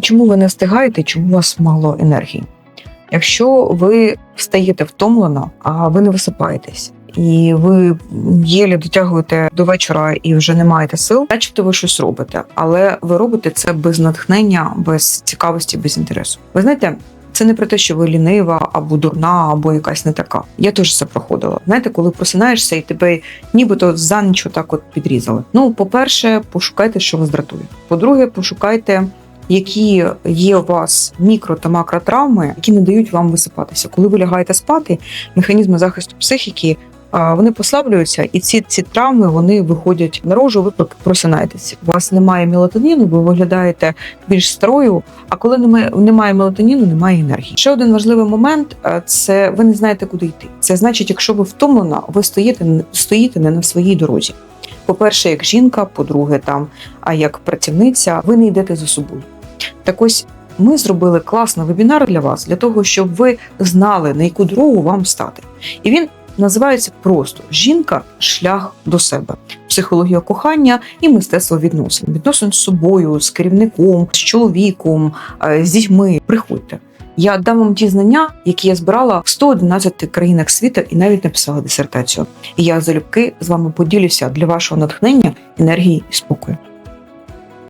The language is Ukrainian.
Чому ви не встигаєте, чому у вас мало енергії? Якщо ви встаєте втомлено, а ви не висипаєтесь, і ви єлі дотягуєте до вечора і вже не маєте сил, начебто ви щось робите, але ви робите це без натхнення, без цікавості, без інтересу. Ви знаєте. Це не про те, що ви лінива або дурна, або якась не така. Я теж це проходила. Знаєте, коли просинаєшся і тебе нібито за ніч так от підрізали. Ну, по-перше, пошукайте, що вас дратує. По-друге, пошукайте, які є у вас мікро та макротравми, які не дають вам висипатися. Коли ви лягаєте спати, механізми захисту психіки. Вони послаблюються, і ці, ці травми вони виходять наружу. Ви просинаєтесь. У вас немає мелатоніну, ви виглядаєте більш старою. А коли немає, немає мелатоніну, немає енергії. Ще один важливий момент це ви не знаєте, куди йти. Це значить, якщо ви втомлена, ви стоїте стоїте не на своїй дорозі. По-перше, як жінка, по-друге, там, а як працівниця, ви не йдете за собою. Так ось ми зробили класний вебінар для вас, для того, щоб ви знали, на яку дорогу вам стати. І він називається просто Жінка шлях до себе, психологія кохання і мистецтво відносин. Відносин з собою, з керівником, з чоловіком, е, з дітьми. Приходьте. Я дам вам ті знання, які я збирала в 111 країнах світу і навіть написала дисертацію. І я залюбки з вами поділюся для вашого натхнення, енергії і спокою.